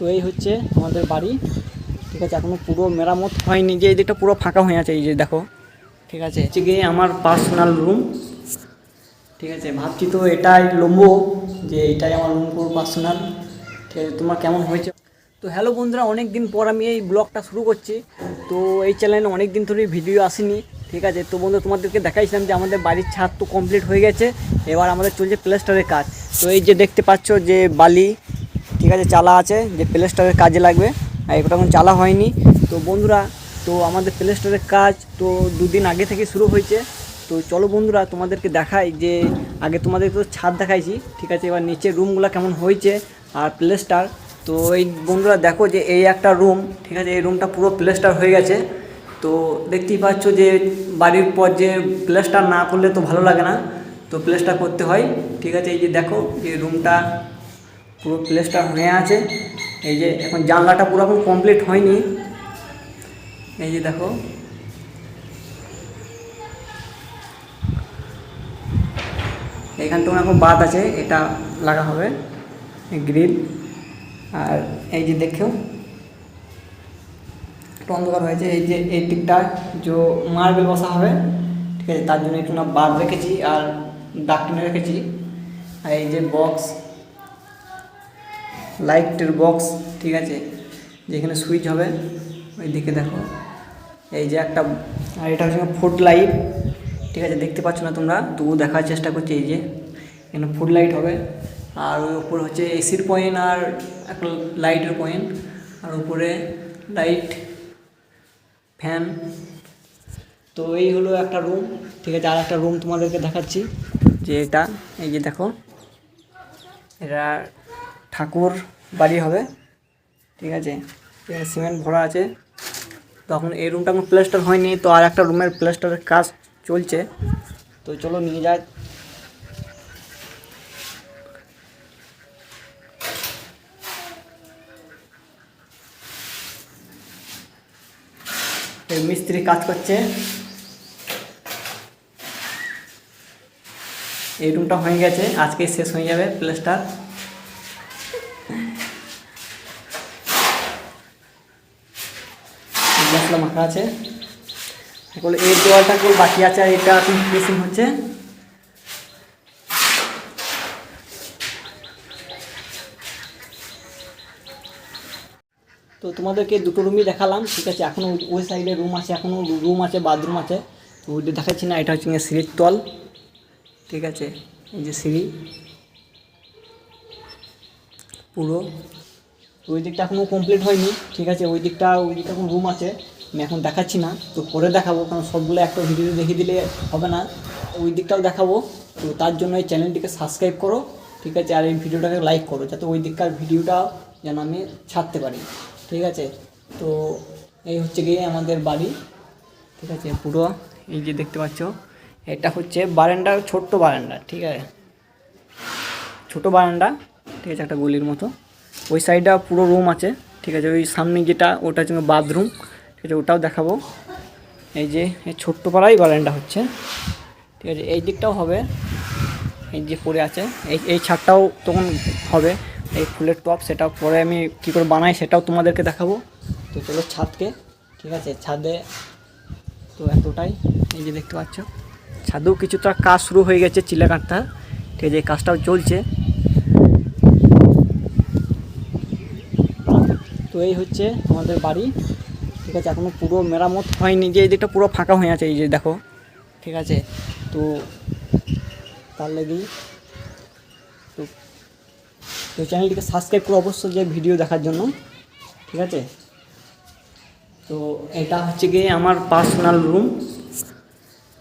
তো এই হচ্ছে আমাদের বাড়ি। ঠিক আছে, এখনও পুরো মেরামত হয়নি যে এই দিকটা পুরো ফাঁকা হয়ে আছে, এই যে দেখো। ঠিক আছে, হচ্ছে গিয়ে আমার পার্সোনাল রুম ঠিক আছে, ভাবছি তো এটাই লম্বো, যে এটাই আমার রুম পুরো পার্সোনাল ঠিক আছে, তোমার কেমন হয়েছে? তো হ্যালো বন্ধুরা অনেক দিন পর আমি এই ব্লগটা শুরু করছি। তো এই চ্যানেলে অনেক দিন ধরে ভিডিও আসেনি। ঠিক আছে, তো বন্ধু তোমাদেরকে দেখাইছিলাম যে আমাদের বাড়ির ছাদ তো কমপ্লিট হয়ে গেছে। এবার আমাদের চলছে প্লাস্টারের কাজ। তো এই যে দেখতে পাচ্ছ যে বালি ঠিক আছে, চালা আছে, যে প্লাস্টারের কাজে লাগবে। আর এটা এখন চালা হয়নি। তো বন্ধুরা, তো আমাদের প্লাস্টারের কাজ তো দুদিন আগে থেকে শুরু হয়েছে। তো চলো বন্ধুরা, তোমাদেরকে দেখাই যে আগে তোমাদেরকে তো ছাদ দেখাইছি। ঠিক আছে, এবার নিচের রুমগুলো কেমন হয়েছে আর প্লেস্টার তো এই বন্ধুরা, দেখো যে এই একটা রুম ঠিক আছে, এই রুমটা পুরো প্লেস্টার হয়ে গেছে। তো দেখতেই পাচ্ছ যে বাড়ির পর যে প্লেস্টার না করলে তো ভালো লাগে না। তো প্লেস্টার করতে হয়। ঠিক আছে, এই যে দেখো যে রুমটা পুরো প্লেসটা হয়ে আছে। এই যে এখন জানলাটা পুরো এখন কমপ্লিট হয়নি। এই যে দেখো। এইখানটা এখন বাদ আছে, এটা লাগা হবে, গ্রিল। আর এই যে দেখো, একটু অন্ধকার হয়েছে, এই যে এই দিকটা যে মার্বেল বসা হবে, ঠিক আছে, তার জন্য একটু না বাদ রেখেছি আর দাগ টেনে রেখেছি। আর এই যে বক্স লাইটের বক্স ঠিক আছে? যেখানে সুইচ হবে ওই দিকে দেখো। এই যে একটা, আর এটা হচ্ছে ফুড লাইট ঠিক আছে? দেখতে পাচ্ছ না তোমরা? তবু দেখার চেষ্টা করছি এই যে। এখানে ফুড লাইট হবে। আর ওই উপর হচ্ছে এসির পয়েন্ট আর একটা লাইটের পয়েন্ট আর উপরে লাইট ফ্যান তো এই হলো একটা রুম ঠিক আছে? আর একটা রুম তোমাদেরকে দেখাচ্ছি। যে এটা, এই যে দেখো। এটা ঠাকুর বাড়ি হবে, ঠিক আছে? সিমেন্ট ভরা আছে। তখন এই রুমটা এখন প্লাস্টার হয়নি, তো আর একটা রুমের প্লাস্টারের কাজ চলছে। তো চলো নিয়ে এই মিস্ত্রি কাজ করছে। এই রুমটা হয়ে গেছে আজকে শেষ হয়ে যাবে প্লাস্টার মশলা মাখা আছে। এখন এই কেউ বাকি আছে আর এটা ফিনিশিং হচ্ছে। তো তোমাদেরকে দুটো রুমই দেখালাম, ঠিক আছে? এখনও ওই সাইডে রুম আছে এখনও রুম আছে বাথরুম আছে। তো ওইটা দেখাচ্ছি না, এটা হচ্ছে সিঁড়ির তল, ঠিক আছে? এই যে সিঁড়ি। পুরো। ওই দিকটা এখনও কমপ্লিট হয়নি, ঠিক আছে? ওই দিকটা ওই দিকটা এখন রুম আছে। আমি এখন দেখাচ্ছি না, তো করে দেখাবো, কারণ সবগুলো একটা ভিডিও দেখিয়ে দিলে হবে না। ওই দিকটাও দেখাবো, তো তার জন্য এই চ্যানেলটিকে সাবস্ক্রাইব করো, ঠিক আছে? আর এই ভিডিওটাকে লাইক করো, যাতে ওই দিককার ভিডিওটা যেন আমি ছাড়তে পারি, ঠিক আছে? তো এই হচ্ছে গিয়ে আমাদের বাড়ি, ঠিক আছে? পুরো, এই যে দেখতে পাচ্ছ, এটা হচ্ছে বারান্ডা ছোট্ট বারান্দা, ঠিক আছে? ছোট বারান্দা, ঠিক আছে? একটা গলির মতো। ওই সাইডটা পুরো রুম আছে, ঠিক আছে? ওই সামনে যেটা, ওটা হচ্ছে বাথরুম আছে ওটাও দেখাবো। এই যে ছোট্ট পাড়াই বারান্দা হচ্ছে। ঠিক আছে, এই দিকটাও হবে। এই যে পড়ে আছে। এই এই ছাদটাও তখন হবে। এই ফুলের টপ সেটা পরে আমি কী করে বানাই সেটাও তোমাদেরকে দেখাবো। তো চলো ছাদকে। ঠিক আছে, ছাদে তো এতটাই। এই যে দেখতে পাচ্ছ। ছাদেও কিছুটা কাজ শুরু হয়ে গেছে চিলা কাঠটা ঠিক আছে, এই কাজটাও চলছে। তো এই হচ্ছে আমাদের বাড়ি। ঠিক আছে এখনও পুরো মেরামত হয়নি, যে এই দিকটা পুরো ফাঁকা হয়ে আছে, এই যে দেখো। ঠিক আছে, তো তার লেগেই তো তো চ্যানেলটিকে সাবস্ক্রাইব করো অবশ্যই যে ভিডিও দেখার জন্য। ঠিক আছে? তো এটা হচ্ছে গিয়ে আমার পার্সোনাল রুম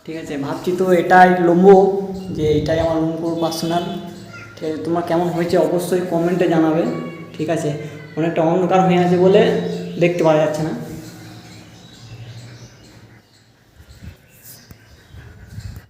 ঠিক আছে, ভাবছি তো এটাই লম্বো, যে এটাই আমার রুম পুরো পার্সোনাল ঠিক আছে, তোমার কেমন হয়েছে অবশ্যই কমেন্টে জানাবে। ঠিক আছে, অনেকটা অন্ধকার হয়ে আছে বলে দেখতে পাওয়া যাচ্ছে না।